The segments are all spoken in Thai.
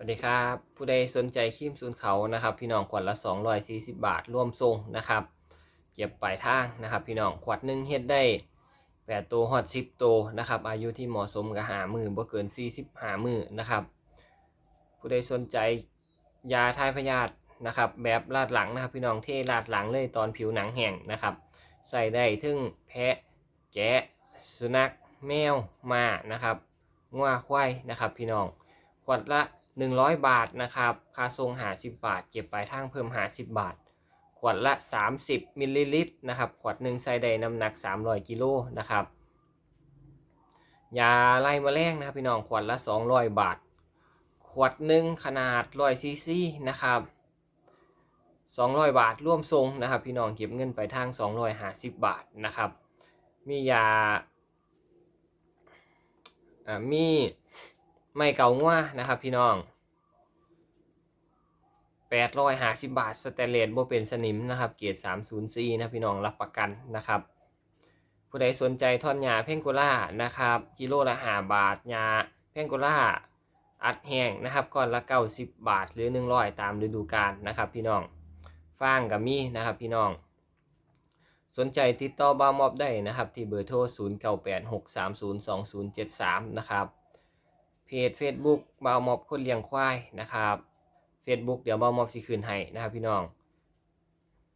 สวัสดีครับ ผู้ใดสนใจครีมซูนเขานะครับ พี่น้องขวดละ 240 บาท ร่วมทรงนะครับ เก็บปลายทางนะครับ พี่น้องขวดหนึ่งเฮ็ดได้8ตัวฮอด10ตัวนะครับ อายุที่เหมาะสมกับหามือบ่เกิน 40หามือนะครับ ผู้ใดสนใจยาทายพยาธินะครับ แบบลาดหลังนะครับ พี่น้องเทลาดหลังเลยตอนผิวหนังแห้งนะครับ ใส่ได้ถึงแพะแกะ สุนัขแมวม้านะครับงัวควายนะครับ พี่น้องขวดละ 100 บาทนะครับ ค่าส่ง50บาท เก็บปลายทางเพิ่ม50บาท ขวดละ 30มิลลิลิตรนะครับขวดหนึ่งใส่ได้น้ำหนัก 300กิโลนะครับยาไล่แมลงนะครับพี่น้องขวดละ 200 บาท ขวดหนึ่งขนาด100ซีซีนะครับ200 บาทร่วมทรงนะครับ พี่น้องเก็บเงินไปทาง 250 บาทนะครับ มียามีไม่เกางัวนะครับ พี่น้อง 850 บาทสแตนเลสบ่เป็นสนิมนะครับ เกียรติ304นะพี่น้องรับประกันนะครับ ผู้ใดสนใจท่อนยาเพงโกล่านะครับกิโลละ5บาทยาเพงโกล่าอัดแห้งนะครับก้อนละ 90 บาทหรือ 100 ตามฤดูกาลนะครับพี่น้องฟางกับมีนะครับพี่น้อง สนใจติดต่อบามอบได้นะครับที่เบอร์โทร 0986302073 นะครับเพจ Facebook บามอบคนเลี้ยงควายนะครับ Facebook เดี๋ยวบาวมอบสิคืนให้นะครับพี่น้อง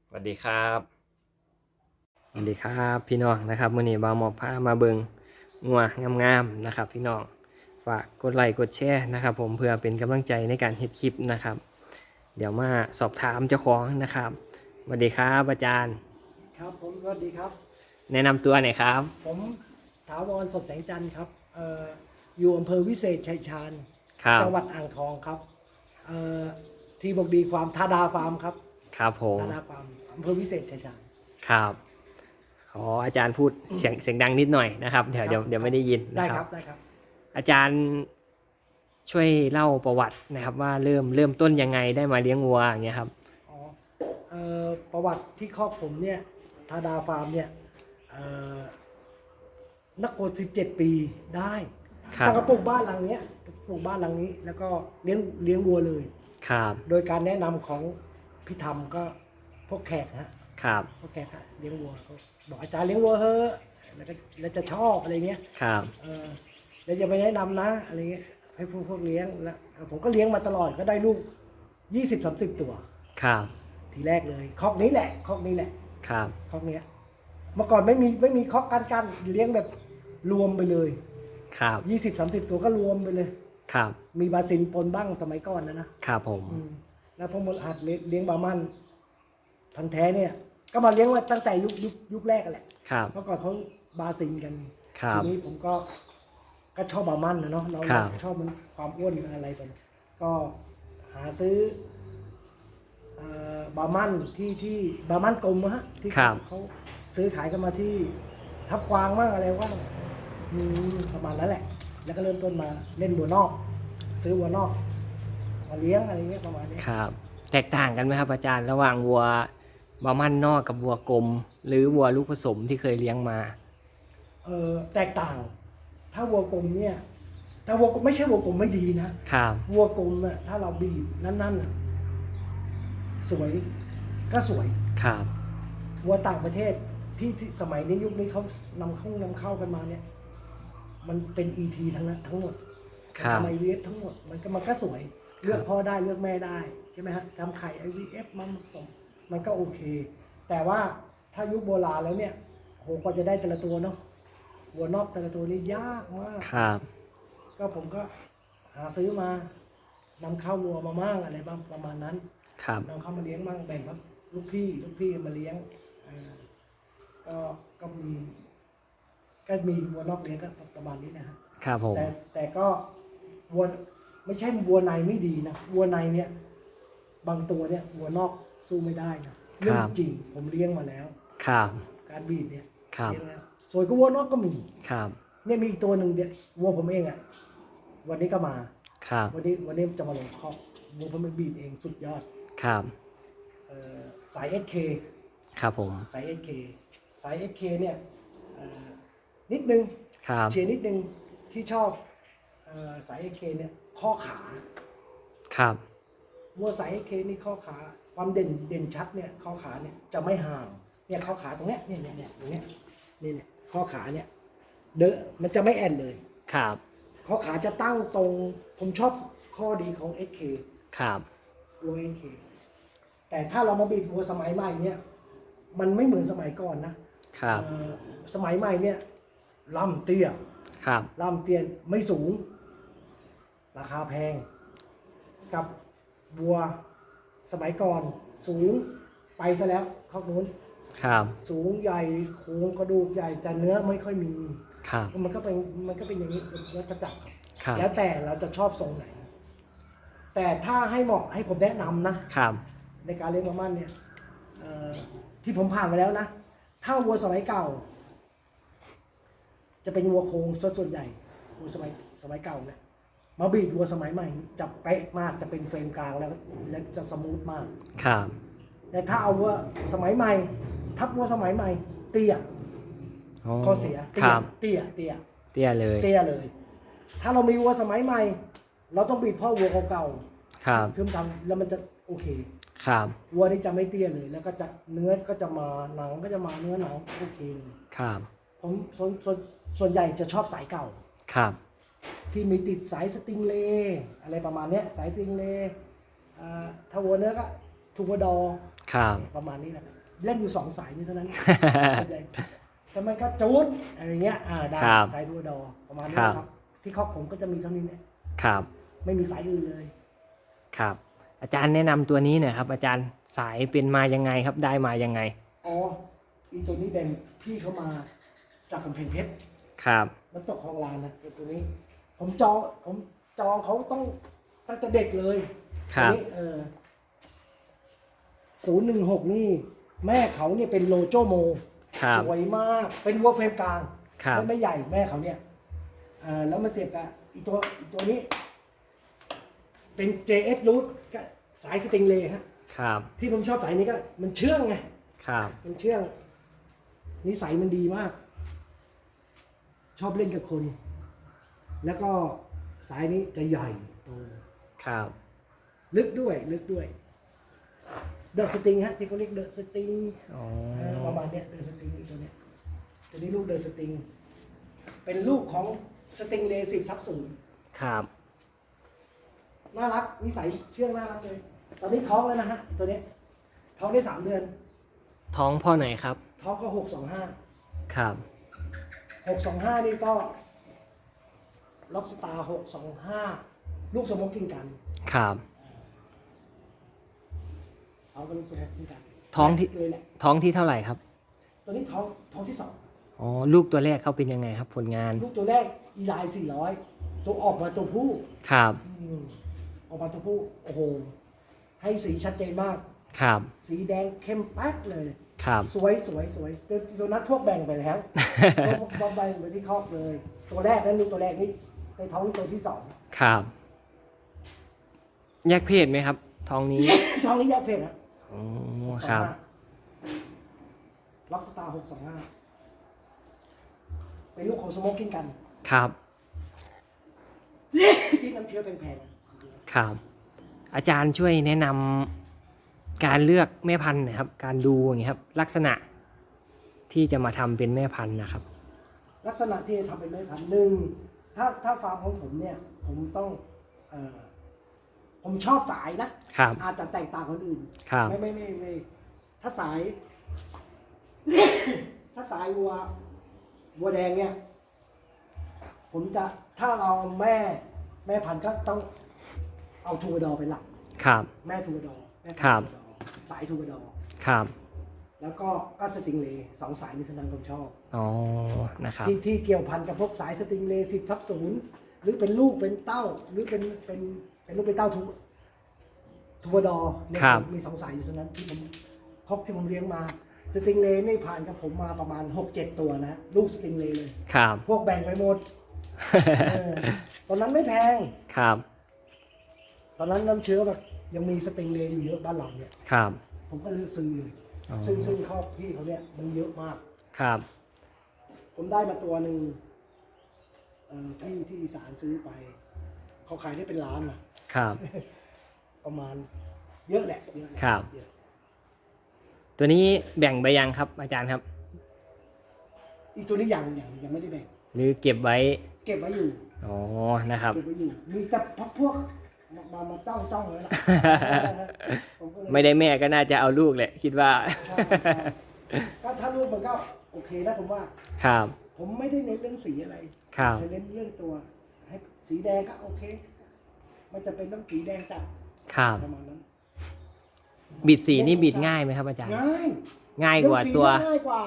สวัสดีครับสวัสดีครับพี่น้องนะครับมื้อนี้บาวมอบพามาเบิงงัวงามๆนะครับ พี่น้องฝากกดไลค์กดแชร์นะครับ ผมเพื่อเป็นกำลังใจในการเฮ็ดคลิปนะครับ เดี๋ยวมาสอบถามเจ้าของนะครับสวัสดีครับอาจารย์ ครับผมสวัสดีครับ แนะนำตัวหน่อยครับ ผมถาวรสดแสงจันทร์ครับเอ่ออยู่อำเภอวิเศษชัยชาญ ครับจังหวัดอ่างทองครับ เอ่อที่บอกดีความทาดาฟาร์มครับครับผมทาดาฟาร์มอำเภอวิเศษชัยชาญ ครับ ขออาจารย์พูดเสียงเสียงดังนิดหน่อยนะครับเดี๋ยวครับเดี๋ยวเดี๋ยวไม่ได้ยินได้นะคครัรับ บได้ครับ อาจารย์ช่วยเล่าประวัตินะครับ ว่าเริ่มเริ่มต้นยังไงได้มาเลี้ยงวัวอย่างเงี้ยครับ อ๋อเอ่อประวัติที่ครอบผมเนี่ยทาดาฟาร์มเนี่ยเอ่อนักโกสิบเจ็ดปีได้ครับ ตั้งแต่ปลูกบ้านหลังเนี้ยปลูกบ้านหลังนี้ แล้วก็เลี้ยงเลี้ยงวัวเลย ครับ โดยการแนะนำของพี่ธรรมก็พวกแขกฮะครับ พวกแขกฮะเลี้ยงวัวเขาบอกอาจารย์เลี้ยงวัวเฮ้อะแล้วก็แล้วจะชอบอะไรเงี้ย ครับ เออแล้วจะไปแนะนำนะอะไรเงี้ยให้พวกพวกเลี้ยงแล้วผมก็เลี้ยงมาตลอดก็ได้ลูกยี่สิบสามสิบตัว ครับ ทีแรกเลยคอกนี้แหละคอกนี้แหละครับ คอกเนี้ยเมื่อก่อนไม่มีไม่มีคอกกันกันเลี้ยงแบบรวมไปเลยครับ ยี่สิบสามสิบตัวก็รวมไปเลย ครับ มีบาซินปนบ้างสมัยก่อนนะนะครับผมอืมแล้วพอมดหัดเลี้ยงเลี้ยงบามันพันธุ์แท้เนี่ย ก็มาเลี้ยงมาตั้งแต่ยุคยุคยุคแรกกันแหละครับ เมื่อก่อนเขาบาซินกันครับทีนี้ผมก็ก็ชอบบามันนะเนาะเราครับ ชอบมันความอ้วนอะไรไปก็หาซื้อเอ่อบามันที่ที่บามันกลมอะฮะที่ครับ เขาซื้อขายกันมาที่ทับกวางบ้างอะไรว่างอืมประมาณนั้นแหละ แล้วก็เริ่มต้นมาเล่นวัวนอก ซื้อวัวนอกมาเลี้ยงอะไรเงี้ยประมาณนี้ครับ แตกต่างกันไหมครับ อาจารย์ระหว่างวัวบามันนอกกับวัวกลม หรือวัวลูกผสมที่เคยเลี้ยงมา เออแตกต่าง ถ้าวัวกลมเนี่ย ถ้าวัวกลมไม่ใช่วัวกลมไม่ดีนะครับวัวกลมน่ะถ้าเราบีบนั่นๆน่ะสวยก็สวยครับวัวต่างประเทศที่ที่สมัยนี้ยุคนี้เขานำเข้านำเข้ากันมาเนี่ย มันเป็น ET ทั้งนั้นทั้งหมด ครับ ทำ IVF ทั้งหมดมันก็มันก็สวย เลือกพ่อได้เลือกแม่ได้ใช่ไหมฮะทำไข่ IVF มาผสมมันก็โอเค แต่ว่าถ้ายุคโบราณแล้วเนี่ยโหกว่าจะได้แต่ละตัวเนาะวัวนอกแต่ละตัวนี่ยากมาก ครับ ก็ผมก็หาซื้อมานำเข้าวัวมามั่งอะไรบ้างประมาณนั้นครับ นำเข้ามาเลี้ยงมั่งแบ่งครับลูกพี่ลูกพี่มาเลี้ยงอ่าก็ก็มีก็มีวัวนอกเลี้ยงก็ประมาณนี้นะฮะ ครับผม แต่แต่ก็ วัวไม่ใช่วัวในไม่ดีนะวัวในเนี่ย บางตัวเนี่ยวัวนอกสู้ไม่ได้นะเรื่องจริงผมเลี้ยงมาแล้ว ครับ การบีดเนี่ยครับเลี้ยงแล้วสวยก็วัวนอกก็มีครับ เนี่ยมีอีกตัวหนึ่งเนี่ยวัวผมเองอะ วันนี้ก็มาครับ วันนี้วันนี้จะมาลงคอกวัวผมมันบีดเองสุดยอดครับเอ่อสาย SK ครับผมสาย SK สาย SK เนี่ยเอ่อนิดนึงครับเชียร์นิดนึงที่ชอบเอ่อ สาย SK เนี่ยข้อขาครับวัวสายเคนี่ข้อขาความเด่นเด่นชัดเนี่ยข้อขาเนี่ยจะไม่ห่างเนี่ยข้อขาตรงเนี้ยเนี่ยเนี่ยเนี่ยตรงเนี้ยนี่เนี่ยข้อขาเนี่ยเดอะมันจะไม่แอนเลยครับข้อขาจะตั้งตรงผมชอบข้อดีของ SK ครับวัว SK แต่ถ้าเรามาบีบวัวสมัยใหม่เนี่ย มันไม่เหมือนสมัยก่อนนะครับเอ่อสมัยใหม่เนี่ยลำเตี้ยครับลำเตี้ยไม่สูง ราคาแพง กับวัวสมัยก่อนสูงไปซะแล้วข้างนู้นครับสูงใหญ่โครงกระดูกใหญ่แต่เนื้อไม่ค่อยมีครับมันก็เป็นมันก็เป็นอย่างนี้เป็นวัฏจักรครับครับแล้วแต่เราจะชอบทรงไหน แต่ถ้าให้เหมาะให้ผมแนะนำนะครับในการเลี้ยงมามั่นเนี่ยเอ่อที่ผมผ่านมาแล้วนะ ถ้าวัวสมัยเก่า จะเป็นวัวโครงซะส่วนใหญ่วัวสมัยสมัยเก่าเนี่ย มาบีดวัวสมัยใหม่นี่จะเป๊ะมากจะเป็นเฟรมกลางแล้วและจะสมูทมาก ครับ แต่ถ้าเอาวัวสมัยใหม่ ทับวัวสมัยใหม่ เตี้ยโอ้ข้อเสียเตี้คยรับ เตี้ยเตี้ยเตี้ยเลย เตี้ยเลย ถ้าเรามีวัวสมัยใหม่ เราต้องบีบพ่อวัวเก่าครับ ๆเพื่อทำแล้วมันจะโอเค ครับ วัวนี่จะไม่เตี้ยเลย แล้วก็จะเนื้อก็จะมาหนังก็จะมาเนื้อหนังโอเคเลยครับ ผมส่วนส่วนส่วนใหญ่จะชอบสายเก่า ครับ ที่มีติดสายสติงเลย์อะไรประมาณเนี้ยสายสติงเลย์อ่าถ้าวัวเนื้อก็ทูบดอครับประมาณนี้แหละเล่นอยู่สองสายนี้เท่านั้นส่วนใหญ่แต่มันก็จูดอะไรเงี้ยอ่าได้ครับสายทูบดอประมาณนี้ครับนะครับ ที่คอกผมก็จะมีเท่านี้เนี่ยครับ ไม่มีสายอื่นเลย ครับ อาจารย์แนะนำตัวนี้หน่อยครับ อาจารย์สายเป็นมายังไงครับได้มายังไงอ๋ออีตัวนี้เป็นพี่เขามาจากกำแพงเพชรครับน้ำตกคลองลานนะตัวนี้ ผมจองผมจองเขาต้องตั้งแต่เด็กเลยครับตัวนี้เออศูนย์หนึ่งหกนี่ แม่เขาเนี่ยเป็นโลโจโม ครับ สวยมาก เป็นวัวเฟรมกลางครับ ไม่ไม่ใหญ่แม่เขาเนี่ยเอ่อแล้วมาเสียบกับอีตัวอีตัวนี้ เป็น JS Root กับสายสติงเลย์ฮะ ครับ ที่ผมชอบสายนี้ก็ มันเชื่องไง ครับ มันเชื่องนิสัยมันดีมาก ชอบเล่นกับคน แล้วก็สายนี้จะใหญ่โตครับลึกด้วยลึกด้วย เดอะสติงฮะที่เขาเรียกเดอะสติงอ๋อประมาณเนี้ยเดอะสติงตัวเนี้ยตัวนี้ลูกเดอะสติงเป็นลูกของสติงเลสิบทับศูนย์ครับน่ารักนิสัยเชื่องน่ารักเลย ตอนนี้ท้องแล้วนะฮะตัวเนี้ยท้องได้สามเดือน ท้องพ่อไหนครับ ท้องก็หกสองห้าครับหกสองห้านี่ก็ ล็อบสตาร์หกสองห้าลูกสโมกกิ้งกันครับ เอาก็ลูกสโมกกิ้งกันท้องที่ เลยแหละท้องที่เท่าไหร่ครับตัวนี้ท้องท้องที่สองอ๋อ ลูกตัวแรกเขาเป็นยังไงครับ ผลงาน ลูกตัวแรกอีไลน์สี่ร้อยตัวออกมาตัวผู้ครับ อืมออกมาตัวผู้โอ้โหให้สีชัดเจนมาก ครับ สีแดงเข้มแป๊ดเลย ครับ สวยสวยสวยตัวตัวนั้นพวกแบ่งไปแล้ว พวกพวกแบ่งไปที่คอกเลย ตัวแรกนั้นลูกตัวแรกนี่ ในท้องนี่ตัวที่สองครับ แยกเพศไหมครับ ท้องนี้ ท้องนี้แยกเพศนะอ๋อครับ ล็อกสตาร์หกสองห้าเป็นลูกของสโมกกิ้งกันครับ ที่น้ำเชื้อแพงครับ อาจารย์ช่วยแนะนำการเลือกแม่พันธุ์หนะครับ การดูอย่างเงี้ยครับ ลักษณะที่จะมาทำเป็นแม่พันธุ์นะครับๆลักษณะที่จะทำเป็นแม่พันธุ์หนึ่ง ถ้าถ้าฟาร์มของผมเนี่ย ผมต้องเออผมชอบสายนะครับ อาจจะแตกต่างคนอื่น ครับ ไม่ไม่ไม่ไม่ถ้าสาย ถ้าสายวัววัวแดงเนี่ย ผมจะถ้าเราแม่แม่พันธุ์ก็ต้องเอาทูบดอเป็นหลัก ครับ แม่ทูบดอแม่พันธุ์ครับ ทูบดอสายทูบดอครับ แล้วก็ก็สติงเลย์สองสายนี้เท่านั้นผมชอบอ๋อนะครับที่ที่เกี่ยวพันกับพวกสายสติงเลย์สิบทับศูนย์หรือเป็นลูกเป็นเต้า หรือเป็นเป็นเป็นลูกเป็นเต้าทูทูบดอเนี่ยครับมีสองสายอยู่เท่านั้นที่ผมครบที่ผมเลี้ยงมาสติงเลย์นี่ผ่านกับผมมาประมาณหกเจ็ดตัวนะลูกสติงเลย์เลยครับพวกแบ่งไปหมดเออตอนนั้นไม่แพงครับ ตอนนั้นน้ำเชื้อแบบยังมีสติงเลย์อยู่เยอะบ้านเราเนี่ยครับ ผมก็เลยซื้อเลย อ๋อซึ่งซึ่งครอบพี่เขาเนี่ยมันเยอะมาก ครับ ผมได้มาตัวหนึ่งเอ่อพี่ที่อีสานซื้อไป เขาขายได้เป็นล้านนะครับ ประมาณเยอะแหละเยอะแหละครับ เยอะตัวนี้แบ่งไปยังครับ อาจารย์ครับ อีกตัวนี้ยังยังยังไม่ได้แบ่ง หรือเก็บไว้ เก็บไว้อยู่ อ๋อ นะครับ เก็บไว้อยู่ มีแต่พักพวก มามามาจ้องจ้องเลยนะผมก็เลยไม่ได้แม่ก็น่าจะเอาลูกแหละ คิดว่า ใช่ใช่ก็ถ้ารูปมันก็โอเคนะผมว่า ครับผมไม่ได้เน้นเรื่องสีอะไรครับจะเน้นเรื่องตัว ให้สีแดงก็โอเค ไมันจะเป็นต้องสีแดงจัดครับประมาณนั้นบิดสีนี่บิดง่ายไหมครับอาจารย์ ง่ายง่ายกว่าเรื่องสีตัวง่ายกว่า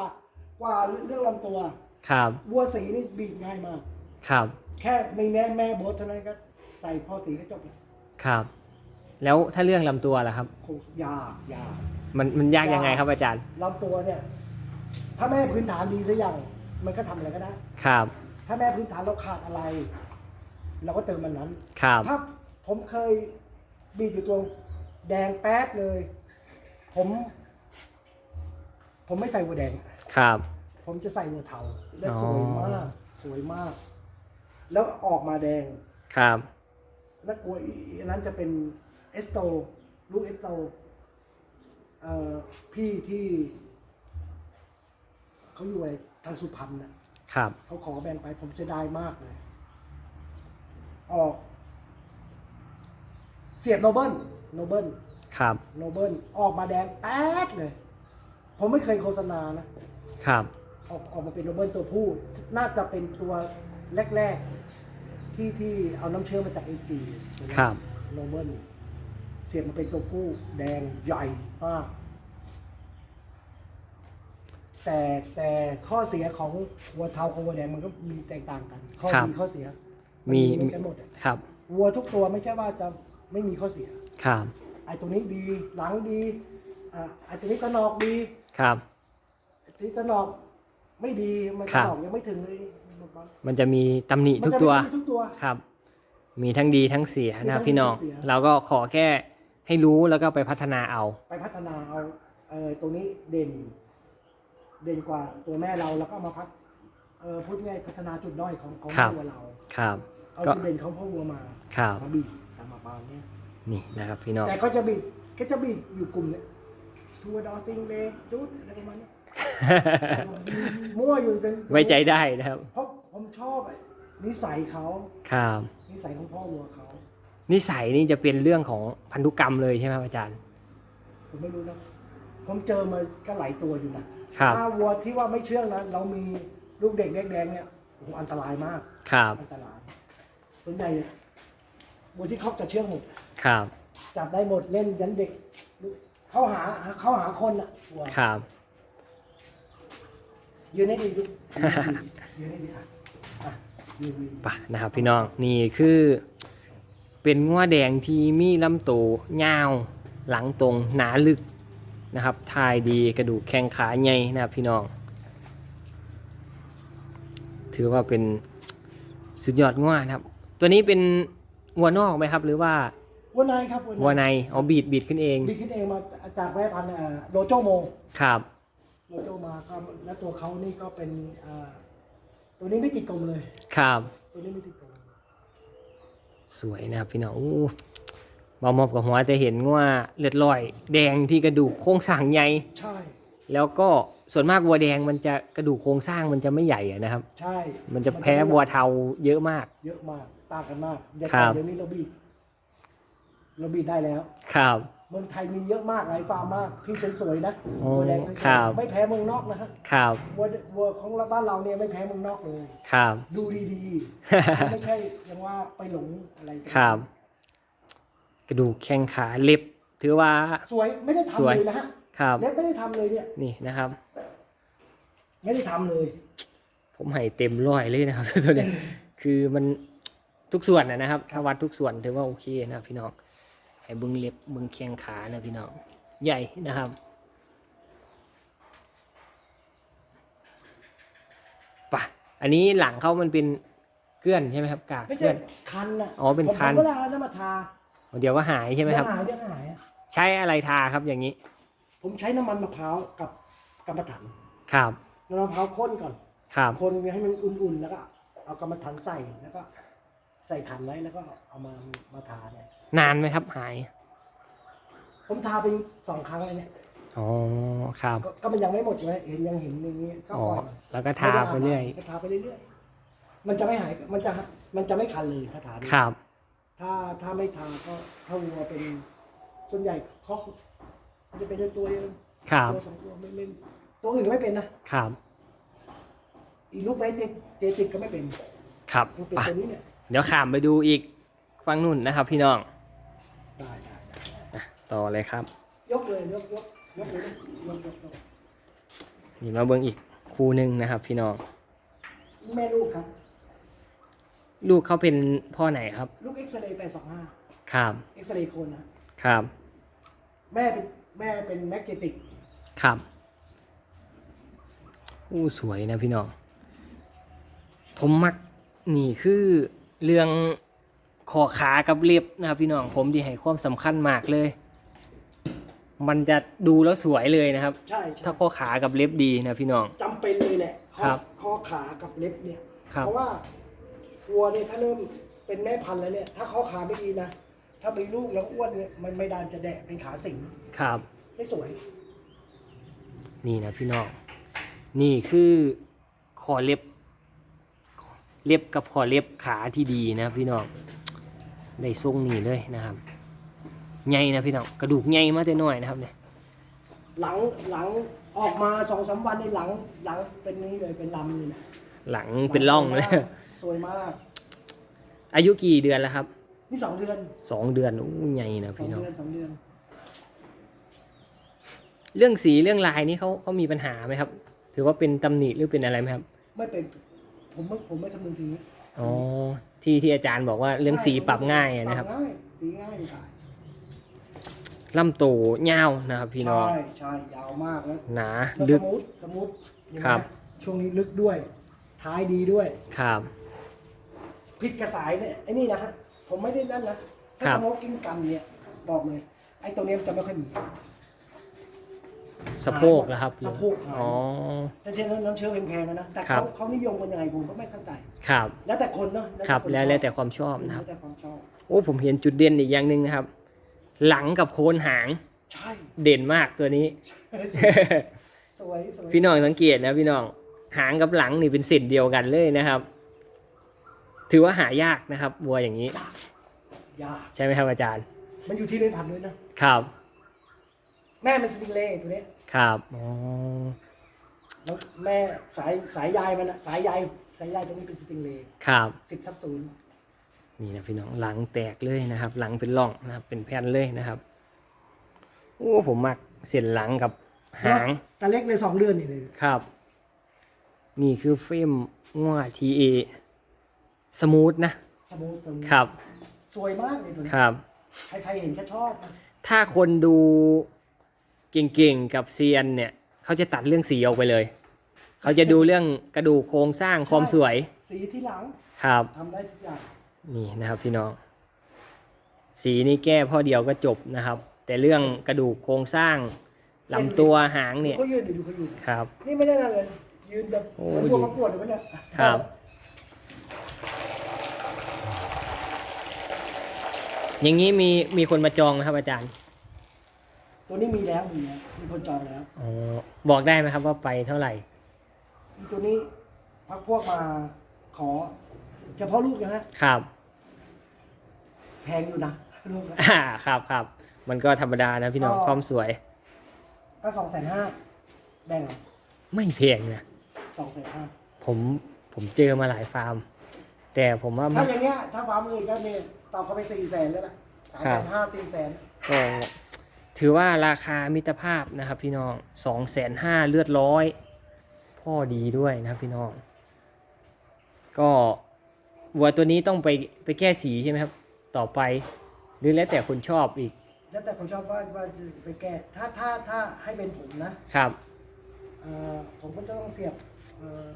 กว่าเรื่องลำตัวครับ วัวสีนี่บีบง่ายมาก ครับ แค่ไม่แม่แม่โบทเท่านั้นก็ใส่พอสีก็จบแล้ว ครับ แล้วถ้าเรื่องลำตัวล่ะครับ คงยากยาก มันมันยาก ยังไงครับอาจารย์ ลำตัวเนี่ย ถ้าแม่พื้นฐานดีสักอย่าง มันก็ทำอะไรก็ได้ ครับ ถ้าแม่พื้นฐานเราขาดอะไร เราก็เติมมันนั้น ครับ ถ้าผมเคยบีบอยู่ตัวแดงแป๊ดเลย ผม ผมไม่ใส่หัวแดง ครับ ผมจะใส่หัวเทาและอ๋อสวยมาก สวยมาก แล้วออกมาแดง ครับ แล้วกลัวอีอีอันนั้นจะเป็นเอสโตลูกเอสโตเอ่อพี่ที่เขาอยู่ไอ้ทางสุพรรณนะครับเขาขอแบ่งไปผมเสียดายมากเลย ออก เสียบโนเบิลโนเบิลครับโนเบิลออกมาแดงแป๊ดเลย ผมไม่เคยโฆษณานะครับ ออกออกมาเป็นโนเบิลตัวผู้ น่าจะเป็นตัวแรก ๆ ที่ที่เอาน้ำเชื้อมาจากเอจีครับโนเบิลเสียบมาเป็นตัวผู้แดงใหญ่มาก แต่แต่ข้อเสียของวัวเทากับวัวแดงมันก็มีแตกต่างกัน ข้อครับ ดีข้อเสียมีนเหมือนกันหมดอะครับวัวทุกตัวไม่ใช่ว่าจะไม่มีข้อเสีย ครับไอ้ตัวนี้ดีหลังดีอ่าไอ้ตัวนี้กระนอกดีครับ ไอ้ตัวนี้กระนอกไม่ดีมันคกรัระบนอกยังไม่ถึงเลย มันจะมีตำหนิมันทุกจะตัวไม่ดีทุกตัว ครับ มีทั้งดีทั้งเสียมีนะทั้งพี่น้อง ดีทั้งเสีย เราก็ขอแค่ให้รู้แล้วก็ไปพัฒนาเอา ไปพัฒนาเอาเออตัวนี้เด่น เด่นกว่าตัวแม่เราแล้วก็เอามาพัฒเออพูดง่ายพัฒนาจุดด้อยของของครับวัวเรา ครับ เอาก็ จุดเด่นของพ่อวัวมาครับ มาบีบตามมาบางเนี่ยนี่นะครับพี่น้อง แต่เขาจะบีบก็จะบีบอยู่กลุ่มเนี่ยทัวร์ดอซิงเลจุดอะไรประมาณเนี้ย มั่วอยู่จนไว้ใจได้นะครับ เพราะผมชอบไอ้นิสัยเขาครับ นิสัยของพ่อวัวเขานิสัยนี่จะเป็นเรื่องของพันธุกรรมเลยใช่ไหมครับอาจารย์ ผมไม่รู้นะผมเจอมาก็หลายตัวอยู่นะครับ ถ้าวัวที่ว่าไม่เชื่องนะเรามีลูกเด็กเล็กแดงเนี่ยโอ้โหอันตรายมาก ครับ อันตรายส่วนใหญ่วัวที่เขาจะเชื่องหมด ครับ จับได้หมดเล่นยันเด็ก เข้าหาเข้าหาคนอะวัวครับ ยืนให้ดีลูกยืนให้ดีอะอะยืนยืนปะนะครับพี่น้องนี่คือเป็นงัวแดงที่มีลำตัวยาว หลังตรงหนาลึกนะครับทายดีกระดูกแข้งขาใหญ่นะครับพี่น้อง ถือว่าเป็นสุดยอดงัวนะครับ ตัวนี้เป็นงัวนอกไหมครับ หรือว่าวัวนายครับงัวในเอาบีดบีดขึ้นเองบีคิดเองมาจากแม่พันธุ์อ่าโลโจโมครับ โลโจมาก็แล้วตัวเขานี่ก็เป็นอ่าตัวนี้ไม่ติดกลมเลย ครับ ตัวนี้ไม่ติดกลมสวยนะครับพี่น้องอู้บอมอบกับหัวจะเห็นว่าเลือดลอย แดงที่กระดูกโครงสร้างใหญ่ใช่ แล้วก็ส่วนมากวัวแดงมันจะกระดูกโครงสร้างมันจะไม่ใหญ่อะนะครับ ใช่ มันจะแพ้วัวเทาเยอะมาก เยอะมากต่างกันมากอย่างครับเดี๋ยวนี้เราบีดเราบีดได้แล้ว ครับ เมืองไทยมีเยอะมากหลายฟาร์มมากที่สวยๆนะโอ้วัวแดงสวยครับ ๆไม่แพ้เมืองนอกนะฮะครับวัววัวของบ้านเราเนี่ยไม่แพ้เมืองนอกเลย ครับ ดูดีๆ ไม่ใช่ยังว่าไปหลงอะไรกันครับ กระดูกแข้งขาเล็บ ถือว่า สวยไม่ได้สวยทำเลยนะฮะครับ เล็บไม่ได้ทำเลยเนี่ย นี่นะครับ ไม่ได้ทำเลย ผมให้เต็มร้อยเลยนะครับ ตัวเนี้ยคือมันทุกส่วนนะนะครับ ถ้าวัดทุกส่วนถือว่าโอเคนะพี่น้อง ให้เบึงเล็บเบึงแข้งขานะพี่น้องใหญ่นะครับปะอันนี้หลังเขามันเป็นเกลื่อนใช่ไหมครับกากไม่เกลื่ใช่อน คันอะอ๋อเป็นคัน ผมเวลาเอาน้ำมาทาเดี๋ยวก็หายใช่ไหมครับเดี๋ยวหายเดี๋ยวหายอะใช้อะไรทาครับอย่างนี้ ผมใช้น้ำมันมะพร้าวกับกรรมฐานครับ น้ำมันมะพร้าวข้นก่อนครับ คนให้มันอุ่นๆแล้วก็เอากรรมฐานใส่แล้วก็ ใส่ขันไว้แล้วก็เอามามาทาเนี่ย นานไหมครับหาย ผมทาเป็นสองครั้งเลยเนี่ยอ๋อ ครับ ก็ก็มันยังไม่หมดเลยเห็นยังเห็นอย่างนี้ก็อ๋อ ปล่อยแล้วก็ทาไปเรื่อย ก็ทาไปเรื่อยๆมันจะไม่หายมันจะมันจะไม่คันเลยถ้าทาด้วยครับ ถ้าถ้าไม่ทาก็ถ้าวัวเป็นส่วนใหญ่คอกมันจะเป็นตัวเดียวครับ ตัวสองตัวไม่ไม่ตัวอื่นไม่เป็นนะครับ อีลูกไม้เจเจติดก็ไม่เป็นครับมันเป็นไป ตัวนี้เนี่ย เดี๋ยวขามไปดูอีกฟังนู่นนะครับพี่น้อง ได้ได้ได้อะต่อเลยครับ ยกเลยยกยกยกเลยนะยกยกยกนี่มาเบิ่งอีกคู่หนึ่งนะครับ พี่น้องแม่ลูกครับ ลูกเขาเป็นพ่อไหนครับ ลูกเอ็กซเรย์แปดสองห้าครับเอ็กซเรย์โคนนะครับแม่เป็นแม่เป็นแมกเนติกครับอู้สวยนะพี่น้องผมมักนี่คือเรื่อง ขอขากับเล็บนะครับพี่น้องผมที่ให้ความสำคัญมากเลย มันจะดูแล้วสวยเลยนะครับ ใช่ใช่ถ้าข้อขากับเล็บดีนะพี่น้องจำเป็นเลยแหละข้อครับข้อขากับเล็บเนี่ยครับเพราะว่าวัวเนี่ยถ้าเริ่มเป็นแม่พันธุ์แล้วเนี่ยถ้าข้อขาไม่ดีนะถ้ามีลูกแล้วอ้วนเนี่ยมันไม่ดานจะแดะเป็นขาสิงครับ ไม่สวย นี่นะพี่น้องนี่คือคอเล็บ เล็บกับคอเล็บขาที่ดีนะพี่น้อง ได้ทรงนี่เลยนะครับใหญ่นะพี่น้องกระดูกใหญ่มาแต่น้อยนะครับเนี่ยหลังหลังออกมาสองสามวันในหลังหลังเป็นนี้เลยเป็นลำเลยนะหลังเป็นร่องเลยสวยมาก อายุกี่เดือนแล้วครับ นี่สองเดือนสองเดือนอู้ใหญ่นะสองพี่น้องเดือนสองเดือนเรื่องสีเรื่องลายนี่เขาเขามีปัญหาไหมครับ ถือว่าเป็นตำหนิหรือเป็นอะไรไหมครับ ไม่เป็นผมไม่ผมไม่คำนึงถึงนี้อ๋อ ที่ที่อาจารย์บอกว่าเรื่องสีปรับง่ายอะนะครับปง่ายสีง่ายตายลำตัวเงาวนะครับ พี่น้องใช่ใช่ยาวมากแล้วหนาแล้วลึสก มูทสมูทเห็นไหมครับ ช่วงนี้ลึกด้วย ท้ายดีด้วย ครับ ผิดกระสายเนี่ยไอ้นี่นะฮะผมไม่ได้นั่นนะถ้าครัสบ โมกกิ้งกันเนี่ยบอกเลย ไอ้ตัวเนี้ยมันจะไม่ค่อยมี สะโพกนะครับสะโพกหายอ๋อ แต่ที่นั้นน้ำเชื้อแพงๆอะนะแต่ครัเขาบ เขานิยมกันยังไงผมก็ไม่เข้าใจ ครับแล้วแต่คนเนาะครับคนแล้วชอแล้วแต่ความชอบนะครับแล้วแต่ความชอบโอ้ผมเห็นจุดเด่นอีกอย่างหนึ่งนะครับ หลังกับโคนหางใช่เด่นมากตัวนี้ สวยสวยพี่น้องสังเกตนะพี่น้องหางกับหลังนี่เป็นสิทธิ์เดียวกันเลยนะครับ ถือว่าหายากนะครับวัวอย่างนี้ ยากยากใช่ไหมครับอาจารย์ มันอยู่ที่ในพันธุ์ด้วยนะ ครับ แม่เป็นสติงเล่ตัวเนี้ย ครับอ๋อแล้วแม่สายสายยายมันอะสายยายสายยายตรงนี้เป็นสติงเล่ครับสิบทับศูนย์นี่นะพี่น้องหลังแตกเลยนะครับ หลังเป็นร่องนะครับ เป็นแผ่นเลยนะครับโอ้ผมมักเส้นหลังกับหางตาเล็กเลยสองเดือนนี่เลยครับ นี่คือเฟรมงัวทีเอสมูทนะสมูทตรงนี้ครับ สวยมากเลยตัวนี้ครับใครๆเห็นก็ชอบนะถ้าคนดู เก่งๆกับเซียนเนี่ยเขาจะตัดเรื่องสีออกไปเลย เขาจะดูเรื่องกระดูกโครงสร้างความสวยสีที่หลังครับทำได้ทุกอย่างนี่นะครับพี่น้อง สีนี่แก้พ่อเดียวก็จบนะครับ แต่เรื่องกระดูกโครงสร้างลำตัวหางดูเนี่ยเขายืนอยู่ดูเขายืนครับ นี่ไม่ได้นั่นเลยยืนแบบโอ้เหมือนพวกประกวดเลยมันเนี่ยครับอย่างนี้มีมีคนมาจองไหมครับอาจารย์ ตัวนี้มีแล้วมีแล้วมีคนจองแล้วอ๋อบอกได้ไหมครับว่าไปเท่าไหร่อีตัวนี้พักพวกมาขอ เฉพาะลูกนะฮะครับ แพงอยู่นะลูกนะ อ่าครับครับ มันก็ธรรมดานะพี่น้องก็ความสวย ก็สองแสนห้าแบ่งไม่แพงนะสองแสนห้าผมผมเจอมาหลายฟาร์ม แต่ผมว่ามัถ้าน อย่างเงี้ยถ้าฟาร์มอื่นก็เนี่ยตอบเขาไปสี่แสนแล้วล่ะสามครัแสบ นห้าสี่แสนก็ ถือว่าราคามิตรภาพนะครับพี่น้องสองแสนห้าเลือดร้อย พ่อดีด้วยนะครับพี่น้อง ก็วัวตัวนี้ต้องไปไปแก้สีใช่ไหมครับ ต่อไป หรือแล้วแต่คนชอบอีก แล้วแต่คนชอบว่าว่าจะไปแก้ถ้าถ้าถ้าให้เป็นผมนะครับ เอ่อผมก็จะต้องเสียบเอ่อ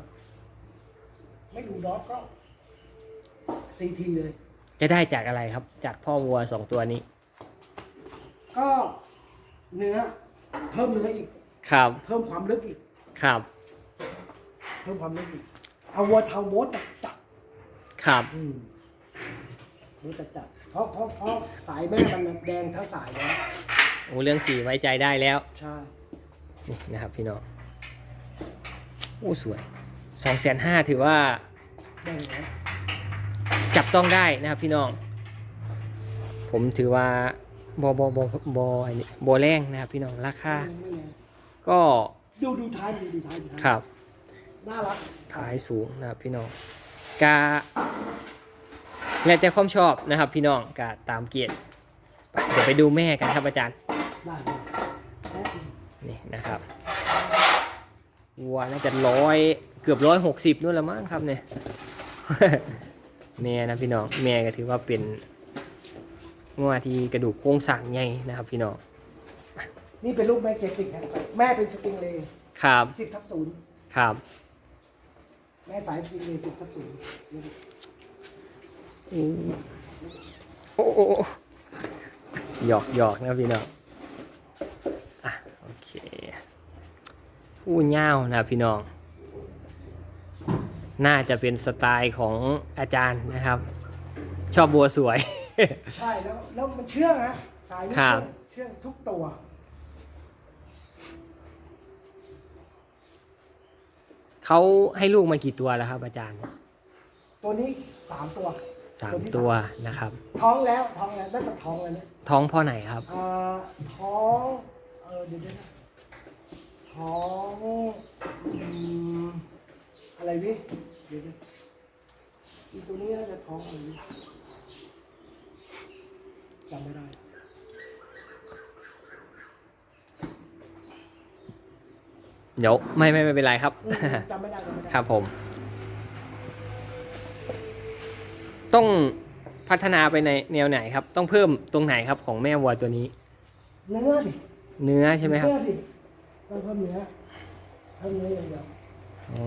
ไม่ดูด็อกก็ซีทีเลย จะได้จากอะไรครับ จากพ่อวัวสองตัวนี้ ก็ เนื้อ เพิ่มเนื้ออีก ครับ เพิ่มความลึกอีก ครับ เพิ่มความลึกอีก เอาวัวเทาโบสจัดจัดครับ อืมโบสจัดจัดเพราะเพราะเพราะสายแม่มันแดงทั้งสายแล้วโอ้เรื่องสีไว้ใจได้แล้ว ใช่นี่นะครับพี่น้องโอ้สวยสองแสนห้าถือว่าได้แล้วจับต้องได้นะครับพี่น้อง ผมถือว่า บอบอบอบออันนี้บอแรงนะครับ พี่น้องราคาไม่แรงก็ดูดูท้ายดูดูท้ายดูท้ายครับน่ารักท้ายสูงนะครับพี่น้องกาแล้วแต่ความชอบนะครับ พี่น้องกาตามเกียรติไปเดี๋ยวไปดูแม่กันครับอาจารย์ได้ได้ได้นี่นะครับวัวน่าจะร้อยเกือบร้อยหกสิบนู่นละมั้งครับเนี่ยแม่นะพี่น้องแม่ก็ถือว่าเป็น งัวที่กระดูกโครงสร้างใหญ่นะครับ พี่น้องนี่เป็นลูกแม่เกติกครับแม่เป็นสติงเลย์ครับสิบทับศูนย์ครับ แม่สายสติงเลย์สิบทับศูนย์อู้โอ้โอ้โอ้หยอกหยอกนะพี่น้องอะโอเคอู้เง่าวนะพี่น้อง น่าจะเป็นสไตล์ของอาจารย์นะครับ ชอบบัวสวย ใช่แล้วแล้วมันเชื่องนะสายนี่ครัเชื่บองเชื่องทุกตัว เขาให้ลูกมากี่ตัวแล้วครับ อาจารย์ตัวนี้สามตัว สามตัวที่ตัวนะครับ ท้องแล้วท้องแล้วน่าจะท้องแล้วเนี่ยท้องพ่อไหนครับ อ่าท้องเออเดี๋ยวเดี๋ยวนะท้องอืมอะไรวิเดี๋ยวเดี๋ยวอีตัวนี้น่าจะท้องอะไรวิ จำไม่ได้ เดี๋ยวไม่ไม่ไม่เป็นไรครับอืมจำไม่ได้จำไม่ได้ครับผม ต้องพัฒนาไปในแนวไหนครับ ต้องเพิ่มตรงไหนครับของแม่วัวตัวนี้ เนื้อดิเนื้อใช่ไหมครับเนื้อดิต้องเพิ่มเนื้อเพิ่มเนื้ออย่างเดียวอ๋อ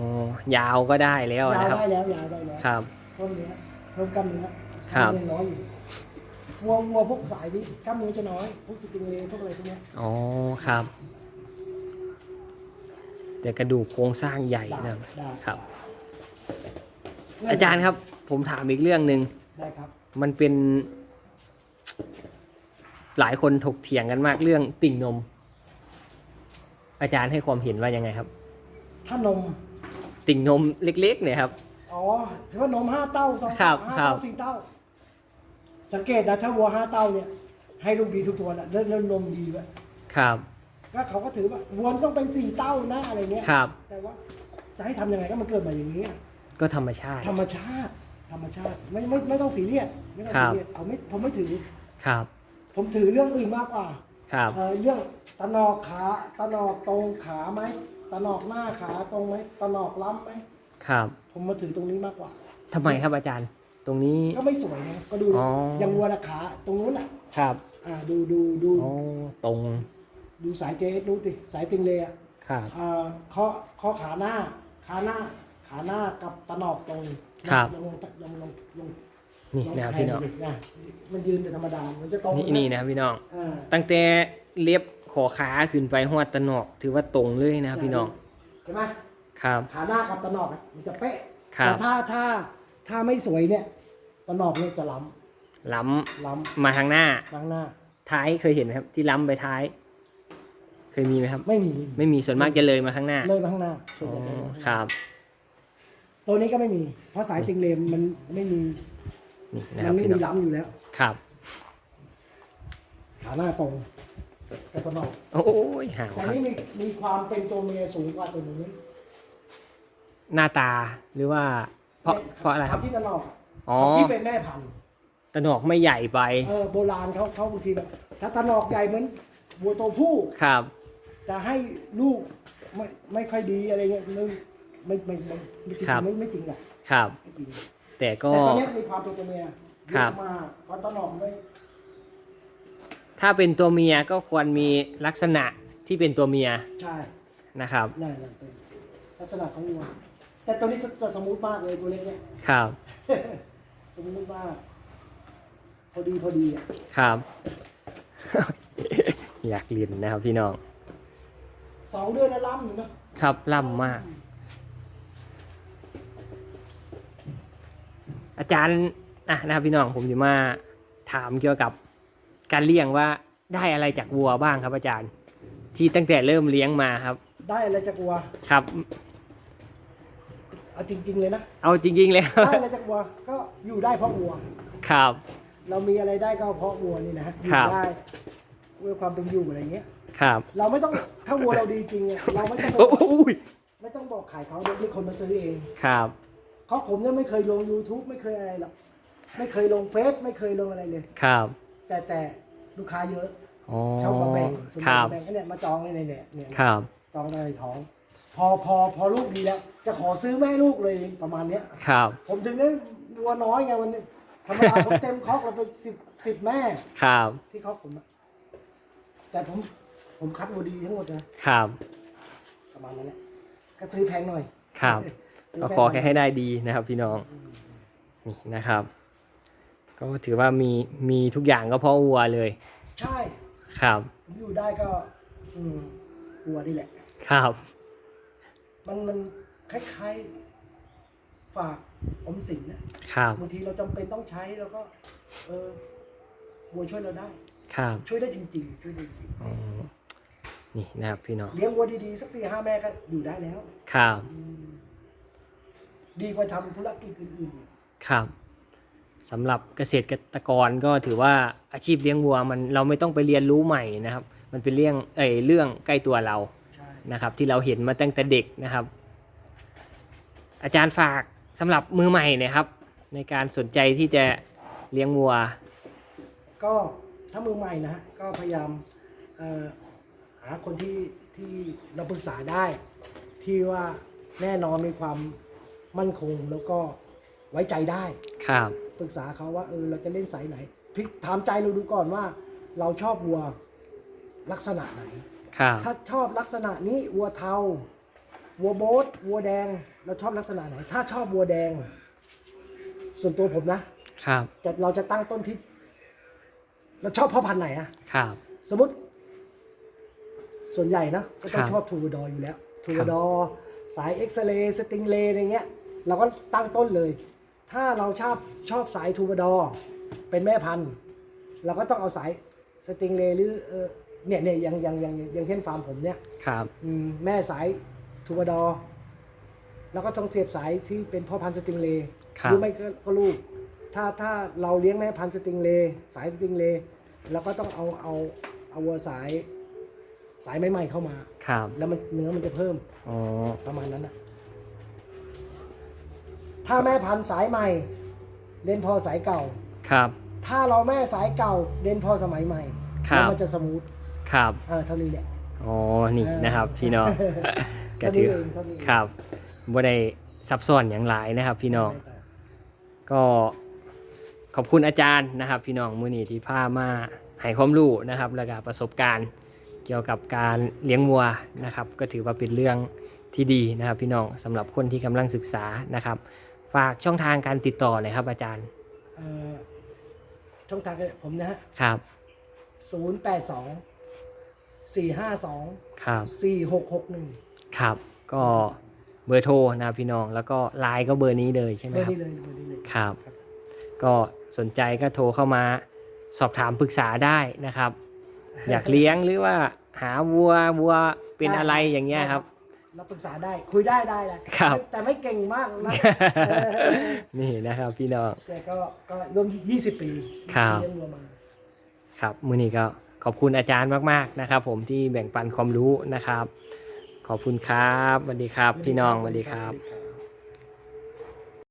ยาวก็ได้แล้วยาวนะครับได้แล้วยาวได้แล้วครับเพิ่มเนื้อเพิ่มกล้ามเนื้อครับกล้ามเนื้อน้อยอยู่ วัววัวพวกสายนี้กล้ามเนื้อจะน้อย พวกสปริงเลย์พวกอะไรพวกเนี้ยอ๋อครับ แต่กระดูกโครงสร้างใหญ่ได้นะได้ครับได้อาจารย์ครับ ผมถามอีกเรื่องหนึ่ง ได้ครับ มันเป็น หลายคนถกเถียงกันมากเรื่องติ่งนม อาจารย์ให้ความเห็นว่ายังไงครับ ถ้านม ติ่งนมเล็กๆเนี่ยครับ อ๋อถือว่านมห้าเต้าสองครับห้าครัเต้าบสี่เต้า สังเกตนะถ้าวัวห้าเต้าเนี่ย ให้ลูกดีทุกตัวแหละเริ่มเริ่มนมดีด้วยครับ ก็เขาก็ถือว่าวัวต้องเป็นสี่เต้านะอะไรเงี้ยครับ แต่ว่าจะให้ทำยังไงก็มันเกิดมาอย่างนี้ก็ธรรมชาติ ธรรมชาติ ธรรมชาติไม่ไม่ไม่ต้องสีเรียสไม่ต้องครัสีบเรียสผมไม่ผมไม่ถือ ครับ ผมถือเรื่องอื่นมากกว่าครับเอ่อเรื่องตะหนอกขาตะหนอกตรงขาไหมตะหนอกหน้าขาตรงไหมตะหนอกล้ำไหมครับ ผมมาถือตรงนี้มากกว่า ทำไมครับอาจารย์ ตรงนี้ ก็ไม่สวยนะก็ดูอ๋ออ ย่างวัวนะขาตรงนู้นอะ ครับอ่าดูดูดูอ๋อตรงดูสายเจสดูสิสายติงเลยอะครับ อ่าข้อข้อขาหน้า ขาหน้า ขาหน้ากับตะหนอกตรงครับลงลงลงลงลงนี่ลงนะครับแทพี่น้องดินะมันยืนแต่ธรรมดา มันจะตรงนี่นี่นะครับพี่น้อง อ่าตั้งแต่เล็บขอขาขึ้นไปหัวตะหนอก ถือว่าตรงเลยนะครับพี่น้อง ใช่ไหมครับ ขาหน้ากับตะหนอกอะมันจะเป๊ะครับ แต่ถ้าถ้า ถ้าไม่สวยเนี่ยตะหนอกเนี่ยจะล้ล้ำล้ำมาทางหน้าำข้างหน้า ท้ายเคยเห็นไหมครับ ที่ล้ำไปท้าย เคยมีไหมครับ ไม่มีไม่มีส่วนมากจะเลยมาข้างหน้าเลยมาข้างหน้าส่อ๋วนอใหญ่จะเลยมาข้างหน้าครับตัวนี้ก็ไม่มี เพราะสายติงเลมมันไม่มีนี่นะคมัรับนไม่พี่มีน้องล้ำอยู่แล้ว ครับ ขาหน้าตรงแต่ตะหนอกโอ้ยห่าวแต่ครับนี่มีมีความเป็นตัวเมียสูงกว่าตัวนี้หน้าตาหรือว่า เพราะเพราะอะไรครับ ที่ตะหนอกอ๋อที่เป็นแม่พันธุ์ตะหนอกไม่ใหญ่ไป เออโบราณเขาเขาบางทีแบบ ถ้าตะหนอกใหญ่เหมือนวัวตัวผู้ครับ จะให้ลูกไม่ไม่ค่อยดีอะไรเงี้ยไม่ไม่ไม่ไม่ไม่จริงครับ ไม่ไม่จริงอะครับ ไม่จริงแต่ก็ แต่ตอนนี้มีความเป็นตัวเมียครับ เยอะมากเพราะตะหนอกไม่ถ้าเป็นตัวเมียก็ควรมีลักษณะที่เป็นตัวเมียใช่นะครับ นั่นนั่นเป็นลักษณะของวัว แต่ตัวนี้จะสมูทมากเลยตัวเล็กเนี่ย ครับ สมูทมาก พอดีพอดีอะ ครับ อยากเรียนนะครับพี่น้อง สองเดือนแล้วล้ำอยู่เนอะครับล่ำมาก อาจารย์อะนะครับพี่น้องผมจะมาถามเกี่ยวกับการเลี้ยงว่าได้อะไรจากวัวบ้างครับอาจารย์ ที่ตั้งแต่เริ่มเลี้ยงมาครับ ได้อะไรจากวัว ครับ เอาจริง ๆ เลยนะเอาจริงๆแล้วได้อะไรจากวัวก็อยู่ได้เพราะวัว ครับ เรามีอะไรได้ก็เพราะวัวนี่นะฮะอยู่ครับ ได้ด้วยความเป็นอยู่อะไรเงี้ย ครับเราไม่ต้องถ้าวัวเราดีจริงอะเราไม่ต้องบโอ้อกโหไม่ต้องบอกขายเขาเดี๋ยวมีคนมาซื้อเองครับเพราะผมเนี่ยไม่เคยลง YouTube ไม่เคยอะไรหรอกไม่เคยลงเฟซไม่เคยลงอะไรเลย ครับแต่แต่ลูกค้าเยอะอ๋อชอบมาแบ่งสมมคติรับมาแบ่งก็เนี่ยมาจองในเนี่ยเนี่ยครับจองในท้อง พอพอพอลูกดีแล้ว จะขอซื้อแม่ลูกเลยประมาณเนี้ย ครับ ผมถึงได้วัวน้อยไงวันนี้ธรรมดาผมเต็มคอกเราเป็นสิบสิบแม่ครับ ที่คอกผมอะแต่ผมผมคัดวัวดีทั้งหมดนะครับ ประมาณนั้นแหละก็ซื้อแพงหน่อยครับ ซื้ก็พงขอแค่ให้ได้ดีนะครับพี่น้อง นี่นะครับ ก็ถือว่ามีมีทุกอย่างก็เพราะวัวเลย ใช่ ครับ ผมอยู่ได้ก็ อืมวัวนี่แหละ ครับ มันมันคล้ายๆฝากอมสินนะครับบางทีเราจำเป็นต้องใช้เราก็ เออวัวช่วยเราได้ ครับ ช่วยได้จริง ๆ ช่วยได้จริงอ๋อนี่นะครับพี่น้องเลี้ยงวัวดีๆสักสี่ห้าแม่ก็อยู่ได้แล้ว ครับ อืมดีกว่าทำธุรกิจอื่นๆ ครับสำหรับเกษตรกรก็ถือว่าอาชีพเลี้ยงวัวมันเราไม่ต้องไปเรียนรู้ใหม่นะครับ มันเป็นเรื่องเอยเรื่องใกล้ตัวเราใช่ นะครับ ที่เราเห็นมาตั้งแต่เด็กนะครับ อาจารย์ฝากสำหรับมือใหม่เนะครับ ในการสนใจที่จะเลี้ยงวัว ก็ถ้ามือใหม่นะฮะก็พยายามเอ่อหาคนที่ที่เราปรึกษาได้ ที่ว่าแน่นอนมีความมั่นคงแล้วก็ไว้ใจได้ครับปรึกษาเขาว่าเออเราจะเล่นสายไหนพลิกถามใจเราดูก่อนว่า เราชอบวัวลักษณะไหน ครับถ้าชอบลักษณะนี้วัวเทาวัวโบทวัวแดง เราชอบลักษณะไหน ถ้าชอบวัวแดง ส่วนตัวผมนะครับ จะเราจะตั้งต้นที่ เราชอบพ่อพันธุ์ไหนอะครับ สมมติ ส่วนใหญ่นะก็ต้อครังบชอบทูวดออยู่แล้วทูครัวบดอสายเอ็กซเรย์สติงเลย์อะไรเงี้ย เราก็ตั้งต้นเลย ถ้าเราชอบชอบสายทูวดอ เป็นแม่พันธุ์ เราก็ต้องเอาสายสติงเลย์หรือเออ เนี่ยเนี่ยอย่างอย่างอย่างอย่างเช่นฟาร์มผมเนี่ยครับอืมแม่สายทูบาดอร์แล้วก็ต้องเสียบสายที่เป็นพ่อพันธุ์สติงเลย์ครับหรือไม่ก็ก็ลูก ถ้าถ้าเราเลี้ยงแม่พันธุ์สติงเลย์สายสติงเลย์เราก็ต้องเอาเอาเอาวัวสายสายใหม่ๆเข้ามา ครับแล้วมันเนื้อมันจะเพิ่มอ๋อประมาณนั้นนะถ้าแม่พันธุ์สายใหม่ เล่นพ่อสายเก่า ครับ ถ้าเราแม่สายเก่าเล่นพ่อสมัยใหม่ครับแล้วมันจะสมูท ครับ เออเท่านี้แหละ อ๋อ นี่นะครับ พี่น้องก็เท่าถืนี้อเองเท่านี้เอง ครับบ่ได้ซับซ้อนอย่างหลายนะครับ พี่น้อง ก็ขอบคุณอาจารย์นะครับ พี่น้องมือนี้ที่พามาให้ความรู้นะครับ แล้วก็ประสบการณ์ เกี่ยวกับการเลี้ยงวัวนะครับ ก็ถือว่าเป็นเรื่องที่ดีนะครับ พี่น้องสำหรับคนที่กำลังศึกษานะครับ ฝากช่องทางการติดต่อหน่อยครับอาจารย์เอ่อช่องทางผมนะฮะครับศูนย์แปด สองสี่ห้าสองครับ สี่หกหกหนึ่งครับ ก็เบอร์โทรนะครับพี่น้อง แล้วก็ไลน์ก็เบอร์นี้เลยใช่ไหมเบอร์ครับ นี้เลยเบอร์นี้เลย ครับ ก็สนใจก็โทรเข้ามาสอบถามปรึกษาได้นะครับ อยากเลี้ยงหรือว่าหาวัววัวเป็นอะไรอย่างเงี้ยครับเราปรึกษาได้คุยได้ได้แหละครับ แต่ไม่เก่งมากนะเออนี่นะครับพี่น้อง แต่ก็ก็รวมยี่สิบปีครับที่เลี้ยงวัวมา ครับ มื้อนี้ก็ ขอบคุณอาจารย์มากๆนะครับ ผมที่แบ่งปันความรู้นะครับ ขอบคุณครับสวัสดีครับ พี่น้องสวัสดีครับสวัสดีครับ